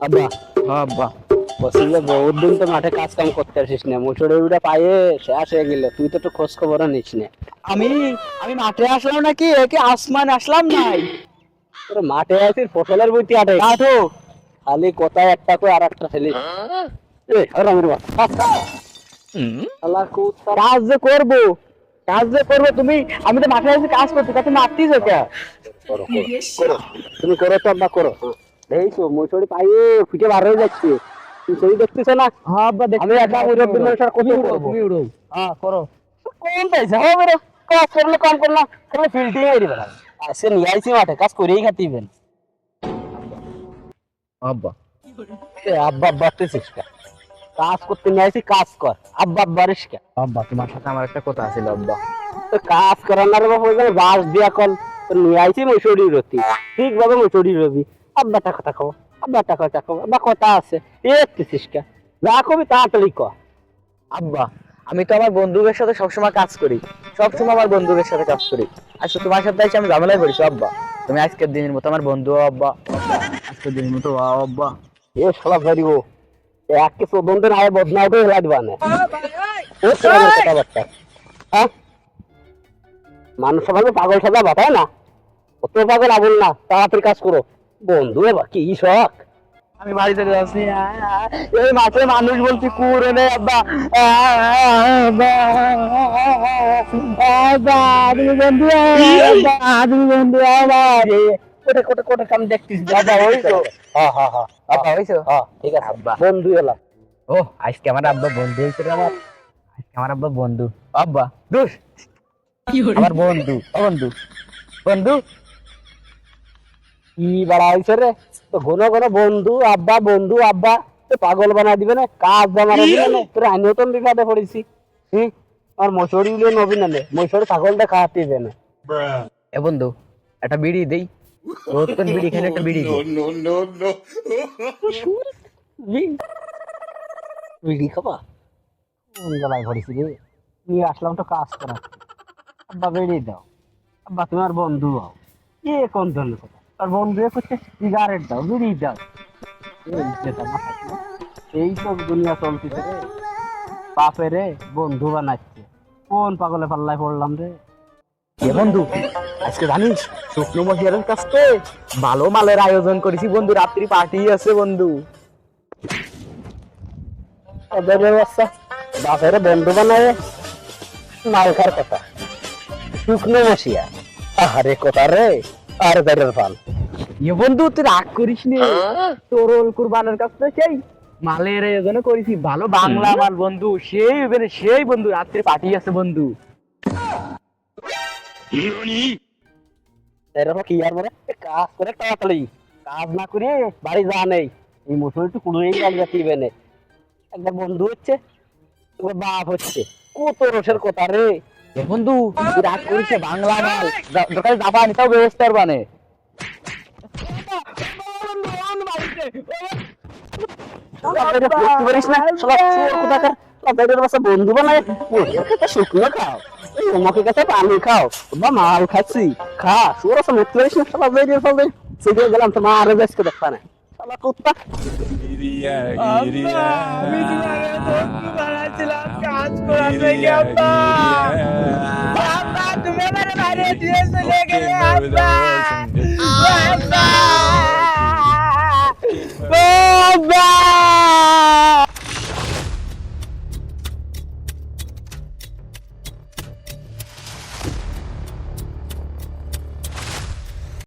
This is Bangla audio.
আব্বা। হ্যাঁ আব্বা। বলছি যে বহুত দিন তো মাঠে কাজ কাম করতে আসিস না। মুচড়ে উড়ে পায়ে শেষ হয়ে গেল। তুই তো একটু খোঁজ খবরও নিস না। আমি আমি মাঠে আসলাম নাকি? একে আসমান আসলাম নাই? তোর মাঠে আছিস ফসলের বইতে আটে। কাঠো খালি কোথায় একটা করে আর একটা আর আমির আল্লাহ কাজ যে করব। কাজ যে করব তুমি আমি তো মাঠে আসি কাজ করতে তুমি করো তুমি করো তো আব্বা করো। হ্যাঁ। এই তো পায়ে ফুটে বার হয়ে যাচ্ছে। দেখতেছ না? হ্যাঁ আমি একটা মুরব্বী কত উড়ো, তুমি উড়ো। হ্যাঁ করো। কোন পয়সা হবে বেরো। কাজ করলে কম করলাম। তাহলে ফিল্ডিং এর বেড়া আসে নিয়ে আইছি মাঠে কাজ করেই খাতিবেন আব্বা। এ আব্বা আব্বা কাজ করতে নিয়ে আইছি কাজ কর। আব্বা আব্বা রিসকা আব্বা তোমার সাথে আমার একটা কথা আছিল আব্বা। তো কাজ করানোর গেলে বাস দিয়া কল। তো নিয়ে আইছি মুসুরি রতি। ঠিক ভাবে মুসুরি রবি। আব্বাটা কথা কও আব্বাটা কথা কও আব্বা কথা আছে কা যা কবি তাড়াতাড়ি কর আব্বা আমি তো আমার বন্ধুদের সাথে সবসময় কাজ করি সবসময় আমার বন্ধুদের সাথে কাজ করি। আজকে তোমার সাথে এসে আমি ঝামেলায় পড়েছি আব্বা। তুমি আজকের দিনের মতো আমার বন্ধু আব্বা। আজকের দিনের মতো আব্বা। এ শালা এক কে চোদ্দ আয় না ও কথাবার্তা। হ্যাঁ? মানুষ সবাই পাগল সাদা বাতায় না? অত পাগল আগুন না তাড়াতাড়ি কাজ করো। বন্ধু এবার কি শখ? আমি বাড়িতে যাচ্ছি। এই মাঠে মানুষ বলছি কুড়ে নেই আব্বা বন্ধু তো হ্যাঁ হ্যাঁ হ্যাঁ। হ্যাঁ আছে। আব্বা। বন্ধু এলাম। ও আজকে আমার আব্বা বন্ধু আমার। আজকে আমার আব্বা বন্ধু। আব্বা দুষ আমার বন্ধু বন্ধু। বন্ধু কি বাড়াইছে রে? তো ঘন ঘন বন্ধু আব্বা বন্ধু আব্বা তো পাগল বানাই দিবে না? কাজ জামার দিবে না? তোর আমিও তো বিপদে পড়েছি। হুম? আর মশড়ি গুলো নবী নালে মশড়ি ছাগলটা খাওয়াতে দিবে না। এ বন্ধু একটা বিড়ি দেই। রোজ কোন বিড়ি খেলে একটা বিড়ি দেই। বিড়ি খাবা? কোন গলায় ভরেছি রে? নিয়ে আসলাম তো কাজ করা আব্বা বেরিয়ে দাও। আব্বা তোমার বন্ধু হও। কে কোন ধরনের কথা? আর বন্ধু করছে সিগারেট দাও বিড়ি দাও। এই সব দুনিয়া চলতেছে রে। বাপে রে বন্ধু বানাচ্ছে। কোন পাগলে পাল্লায় পড়লাম রে? এ বন্ধু আজকে জানিস শুকনো কাছ থেকে ভালো মালের আয়োজন করেছি বন্ধু রাত্রি পার্টি আছে বন্ধু। ওদের বাপের বন্ধু বানায় মালখার কথা। শুকনো মশিয়া আহারে কথা রে আর বেরের ফাল এ বন্ধু তুই রাগ করিস নি। তোরল কুরবানের কাছ সেই। মালের আয়োজন করেছি। ভালো বাংলা মাল বন্ধু সেই মানে সেই বন্ধু রাত্রি পার্টি আছে বন্ধু। এরকম কি আর বলে কাজ করে তাড়াতাড়ি। কাজ না করে বাড়ি যা নেই। এই মুসুর একটু কুড়িয়ে গেল যাতিবে না একবার বন্ধু হচ্ছে একবার বাপ হচ্ছে। কত রসের কথা রে। বন্ধু রাগ করিস বাংলা মাল। দোকানে দাবা নিতেও ব্যবস্থার বানে বন্ধু বানায় পানি খাও বা মাল খাচ্ছি খা সুর আছে বুঝতে পারিস না শালা বেরিয়ে ফেলবে সেদিকে গেলাম তো মা আরও বেশকে দেখা কুত্তা